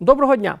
Доброго дня!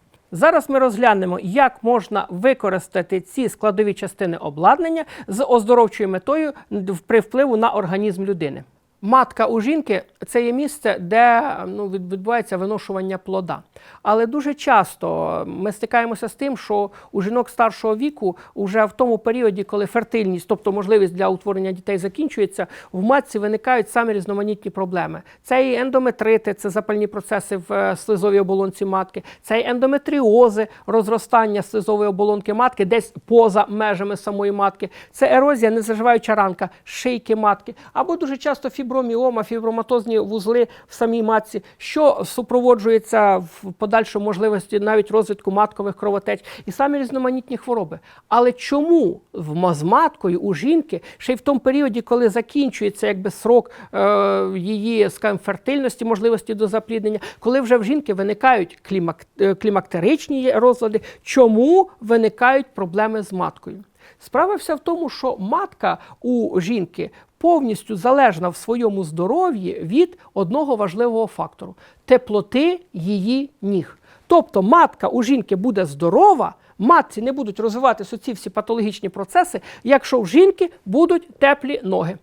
Зараз ми розглянемо, як можна використати ці складові частини обладнання з оздоровчою метою при впливу на організм людини. Матка у жінки це є місце, де ну, відбувається виношування плода. Але дуже часто ми стикаємося з тим, що у жінок старшого віку, вже в тому періоді, коли фертильність, тобто можливість для утворення дітей закінчується, в матці виникають самі різноманітні проблеми. Це і ендометрити, це запальні процеси в е, слизовій оболонці матки, це і ендометріози, розростання слизової оболонки матки десь поза межами самої матки, це ерозія, незаживаюча ранка шийки матки, або дуже часто фіброміома, фіброматозні вузли в самій матці, що супроводжується в подальшому можливості навіть розвитку маткових кровотеч і самі різноманітні хвороби. Але чому в з маткою у жінки ще й в тому періоді, коли закінчується якби срок е, її скажімо, фертильності, можливості до запліднення, коли вже в жінки виникають клімак, е, клімактеричні розлади, чому виникають проблеми з маткою? Справа вся в тому, що матка у жінки повністю залежна в своєму здоров'ї від одного важливого фактору теплоти її ніг. Тобто матка у жінки буде здорова, матці не будуть розвиватися ці всі патологічні процеси, якщо в жінки будуть теплі ноги.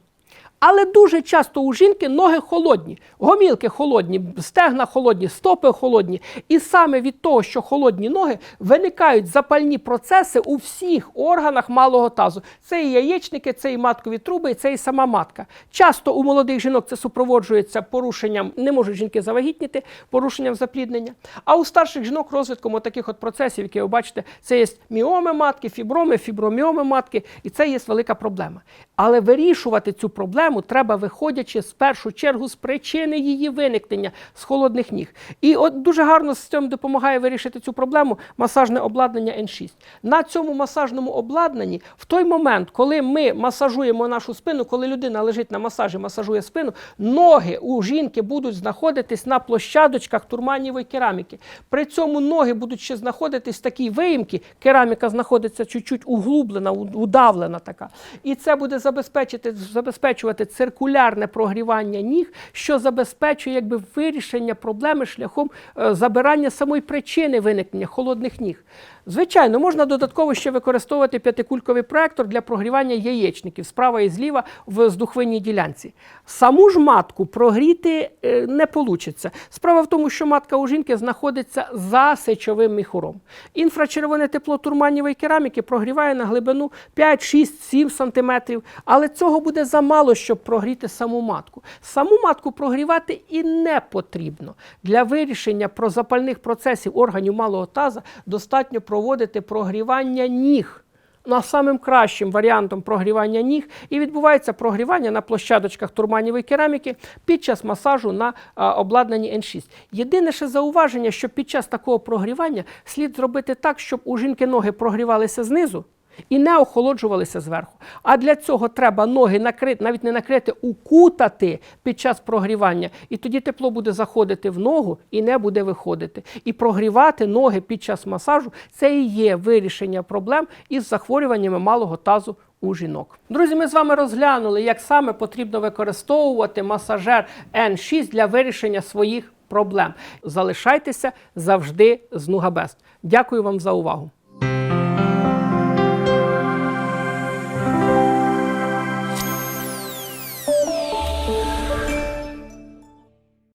Але дуже часто у жінки ноги холодні, гомілки холодні, стегна холодні, стопи холодні. І саме від того, що холодні ноги, виникають запальні процеси у всіх органах малого тазу. Це і яєчники, це і маткові труби, і це і сама матка. Часто у молодих жінок це супроводжується порушенням, не можуть жінки завагітніти, порушенням запліднення. А у старших жінок розвитком отаких от процесів, які ви бачите, це є міоми матки, фіброми, фіброміоми матки, і це є велика проблема. Але вирішувати цю проблему треба, виходячи з першу чергу з причини її виникнення з холодних ніг. І от дуже гарно з цим допомагає вирішити цю проблему масажне обладнання N6. На цьому масажному обладнанні, в той момент, коли ми масажуємо нашу спину, коли людина лежить на масажі, масажує спину, ноги у жінки будуть знаходитись на площадочках турманівої кераміки. При цьому ноги будуть ще знаходитись в такій виїмці, кераміка знаходиться чуть-чуть углублена, удавлена така. І це буде забезпечити, забезпечувати циркулярне прогрівання ніг, що забезпечує якби, вирішення проблеми шляхом е, забирання самої причини виникнення холодних ніг. Звичайно, можна додатково ще використовувати п'ятикульковий проектор для прогрівання яєчників справа і зліва в здухвинній ділянці. Саму ж матку прогріти е, не вийде. Справа в тому, що матка у жінки знаходиться за сечовим міхуром. Інфрачервоне тепло турманівої кераміки прогріває на глибину 5, 6, 7 сантиметрів, але цього буде замало, щоб прогріти саму матку. Саму матку прогрівати і не потрібно. Для вирішення прозапальних процесів органів малого таза достатньо проводити прогрівання ніг. Ну, а самим кращим варіантом прогрівання ніг і відбувається прогрівання на площадочках турманівої кераміки під час масажу на обладнанні N6. Єдине ще зауваження, що під час такого прогрівання слід зробити так, щоб у жінки ноги прогрівалися знизу. І не охолоджувалися зверху. А для цього треба ноги накрити, навіть не накрити, укутати під час прогрівання. І тоді тепло буде заходити в ногу і не буде виходити. І прогрівати ноги під час масажу це і є вирішення проблем із захворюваннями малого тазу у жінок. Друзі, ми з вами розглянули, як саме потрібно використовувати масажер N6 для вирішення своїх проблем. Залишайтеся завжди з Нугабест. Дякую вам за увагу.